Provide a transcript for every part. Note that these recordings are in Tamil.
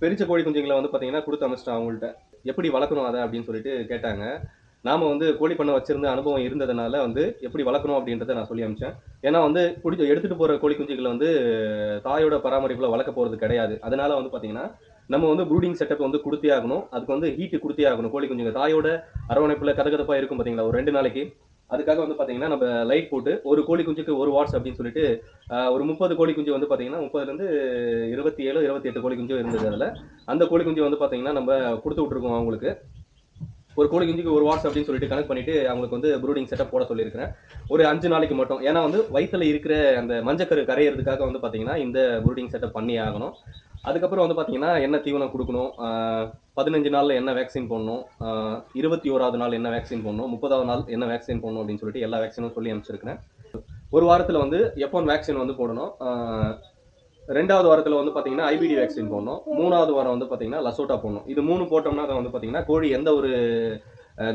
பெரிச்ச கோழி குஞ்சுங்களை வந்து பார்த்தீங்கன்னா கொடுத்து அமைச்சிட்டோம் அவங்கள்ட்ட. எப்படி வளர்க்கணும் அதை அப்படின்னு சொல்லிட்டு கேட்டாங்க. நாம வந்து கோழி பண்ணை வச்சிருந்த அனுபவம் இருந்ததுனால வந்து எப்படி வளர்க்கணும் அப்படின்றத நான் சொல்லி அமைச்சேன். ஏன்னா வந்து பிடிச்ச எடுத்துட்டு போற கோழி குஞ்சுகளை வந்து தாயோட பராமரிப்புல வளர்க்க போறது கிடையாது. அதனால வந்து பாத்தீங்கன்னா நம்ம வந்து ப்ரூடிங் செட்டப் வந்து கொடுத்தே ஆகணும். அதுக்கு வந்து ஹீட்டு கொடுத்தே ஆகணும். கோழி குஞ்சுங்க தாயோட அரவணைப்புல கதகதப்பா இருக்கும் பாத்தீங்களா? ஒரு ரெண்டு நாளைக்கு. அதுக்காக வந்து பார்த்தீங்கன்னா நம்ம லைட் போட்டு ஒரு கோழி குஞ்சுக்கு ஒரு வாட்ஸ் அப்படின்னு சொல்லிட்டு ஒரு முப்பது கோழி குஞ்சு வந்து பார்த்தீங்கன்னா முப்பதுலேருந்து இருபத்தி ஏழு இருபத்தி எட்டு கோழி குஞ்சு இருந்தது அதில். அந்த கோழி குஞ்சு வந்து பார்த்தீங்கன்னா நம்ம கொடுத்து விட்ருக்கோம் அவங்களுக்கு. ஒரு கோழி குஞ்சுக்கு ஒரு வாட்ஸ் அப்படின்னு சொல்லிட்டு கனெக்ட் பண்ணிட்டு அவங்களுக்கு வந்து ப்ரூடிங் செட்டப் போட சொல்லியிருக்கிறேன். ஒரு அஞ்சு நாளைக்கு மட்டும். ஏன்னா வந்து வயிற்றில் இருக்கிற அந்த மஞ்சக்கரு கரையிறதுக்காக வந்து பார்த்தீங்கன்னா இந்த ப்ரூடிங் செட்டப் பண்ணி ஆகணும். அதுக்கப்புறம் வந்து பார்த்தீங்கன்னா என்ன தீவனம் கொடுக்கணும்? பதினஞ்சு நாளில் என்ன வேக்சின் போடணும்? இருபத்தி ஓராவது நாள் என்ன வேக்சின் போடணும்? முப்பதாவது நாள் என்ன வேக்சின் போடணும் அப்படின்னு சொல்லிட்டு எல்லா வேக்சினும் சொல்லி அனுப்பிச்சிருக்கிறேன். ஒரு வாரத்தில் வந்து எப்போ வேக்சின் வந்து போடணும்? ரெண்டாவது வாரத்தில் வந்து பார்த்தீங்கன்னா ஐபிடி வேக்சின் போடணும். மூணாவது வாரம் வந்து பார்த்தீங்கன்னா லசோட்டா போடணும். இது மூணு போட்டோம்னா அதை வந்து பார்த்தீங்கன்னா கோழி எந்த ஒரு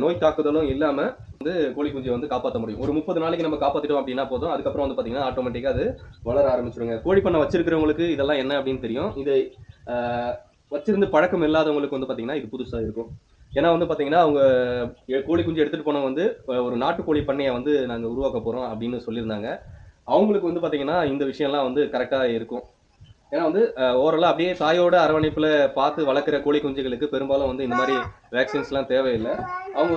நோய் தாக்குதலும் இல்லாமல் வந்து கோழி குஞ்சு வந்து காப்பாற்ற முடியும். ஒரு முப்பது நாளைக்கு நம்ம காப்பாற்றிட்டோம் அப்படின்னா போதும். அதுக்கப்புறம் வந்து பாத்தீங்கன்னா ஆட்டோமேட்டிக்காக அது வளர ஆரம்பிச்சிருங்க. கோழி பண்ணை வச்சிருக்கிறவங்களுக்கு இதெல்லாம் என்ன அப்படின்னு தெரியும். இது வச்சிருந்து பழக்கம் இல்லாதவங்களுக்கு வந்து பாத்தீங்கன்னா இது புதுசா இருக்கும். ஏன்னா வந்து பாத்தீங்கன்னா அவங்க கோழி குஞ்சு எடுத்துட்டு போனவங்க வந்து ஒரு நாட்டுக்கோழி பண்ணையை வந்து நாங்க உருவாக்க போறோம் அப்படின்னு சொல்லியிருந்தாங்க. அவங்களுக்கு வந்து பாத்தீங்கன்னா இந்த விஷயம்லாம் வந்து கரெக்டாக இருக்கும். ஏன்னா வந்து ஓரளவு அப்படியே தாயோட அரவணைப்பில் பார்த்து வளர்க்குற கோழி குஞ்சுகளுக்கு பெரும்பாலும் வந்து இந்த மாதிரி வேக்சின்ஸ்லாம் தேவையில்லை. அவங்க